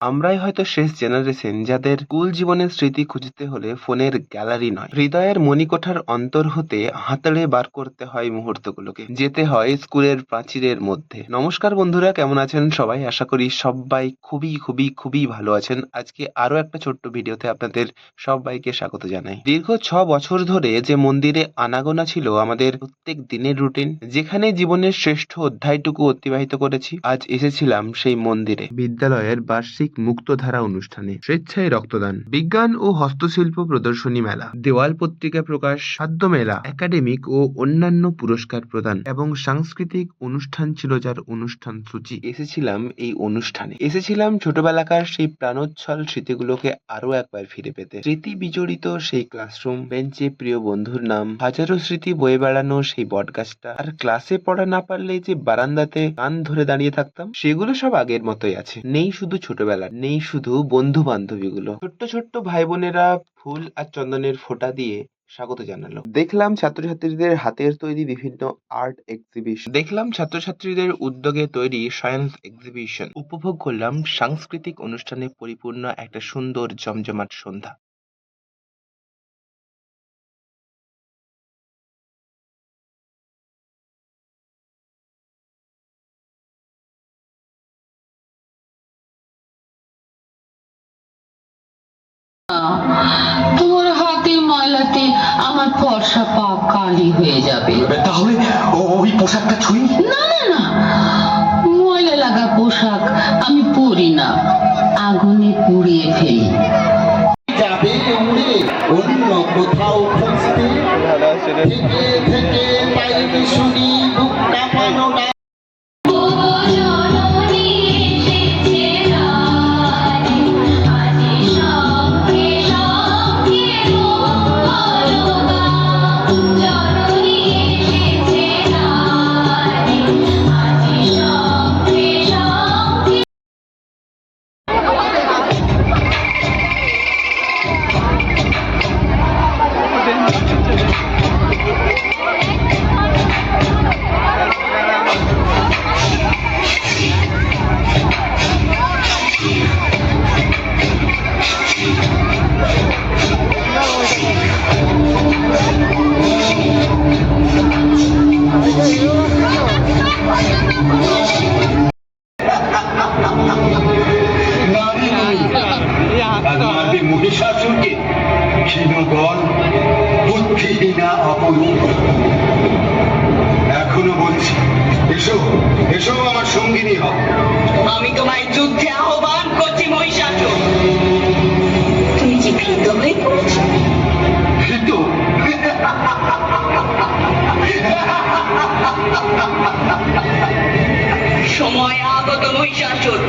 আমরাই হয়তো শেষ জেনারেশন যাদের স্কুল জীবনের স্মৃতি খুঁজতে হলে ফোনের গ্যালারি নয়। হৃদয়ের মণিকোঠার অন্তর হতে হাতড়ে বার করতে হয় মুহূর্তগুলোকে। যেতে হয় স্কুলের প্রাচীরের মধ্যে। নমস্কার বন্ধুরা, কেমন আছেন সবাই? আশা করি সবাই খুবই খুবই খুবই ভালো আছেন। আজকে আরও একটা ছোট্ট ভিডিওতে আপনাদের সবাইকে স্বাগত জানাই। দীর্ঘ ছ বছর ধরে যে মন্দিরে আনাগোনা ছিল আমাদের প্রত্যেক দিনের রুটিন, যেখানে জীবনের শ্রেষ্ঠ অধ্যায়টুকু অতিবাহিত করেছি, আজ এসেছিলাম সেই মন্দিরে। বিদ্যালয়ের বার্ষিক মুক্তধারা অনুষ্ঠানে স্বেচ্ছায় রক্তদান, বিজ্ঞান ও হস্তশিল্প প্রদর্শনী মেলা, দেওয়াল পত্রিকা প্রকাশ খাদ্য মেলা, একাডেমিক ও অন্যান্য পুরস্কার প্রদান এবং সাংস্কৃতিক অনুষ্ঠান ছিল যার অনুষ্ঠান সূচি। এসেছিলাম এই অনুষ্ঠানে। এসেছিলাম ছোটবেলাকার সেই প্রাণোচ্ছল স্মৃতিগুলোকে আরও একবার ফিরে পেতে। স্মৃতি বিজড়িত সেই ক্লাসরুম, বেঞ্চে প্রিয় বন্ধুর নাম, হাজারো স্মৃতি বয়ে বেড়ানো সেই বটগাছটা, আর ক্লাসে পড়া না পারলে যে বারান্দাতে কান ধরে দাঁড়িয়ে থাকতাম, সেগুলো সব আগের মতোই আছে। নেই শুধু ছোটবেলার, নেই শুধু বন্ধু বান্ধবীগুলো ছোট্ট ছোট্ট ভাই বোনেরা ফুল আর চন্দনের ফোঁটা দিয়ে স্বাগত জানালো। দেখলাম ছাত্রছাত্রীদের হাতের তৈরি বিভিন্ন আর্ট এক্সিবিশন দেখলাম ছাত্রছাত্রীদের উদ্যোগে তৈরি সায়েন্স এক্সিবিশন উপভোগ করলাম সাংস্কৃতিক অনুষ্ঠানে পরিপূর্ণ একটা সুন্দর জমজমাট সন্ধ্যা। তোমার হাতে ময়লাতে আমার ফর্সা পা কালি হয়ে যাবে। তাহলে ওই পোশাকটা ছুঁই। না না না। ময়লা লাগা পোশাক আমি পরি না। আগুনে পুড়িয়ে ফেলি। যাবে উড়ে অন্য কোথাও খুঁজতে। থেকে থেকে শুনি বুক কাঁপানো মহিষাসুরকে ক্ষীণগণ বুদ্ধিহীনা অপরূপ। এখনও বলছি এসো এসো আমার সঙ্গিনী হও। আমি তোমায় যুদ্ধে আহ্বান করছি মহিষাসুর তুমি যে ভীত হয়ে পড়েছ? ভীত? সময় আগত মহিষাসুর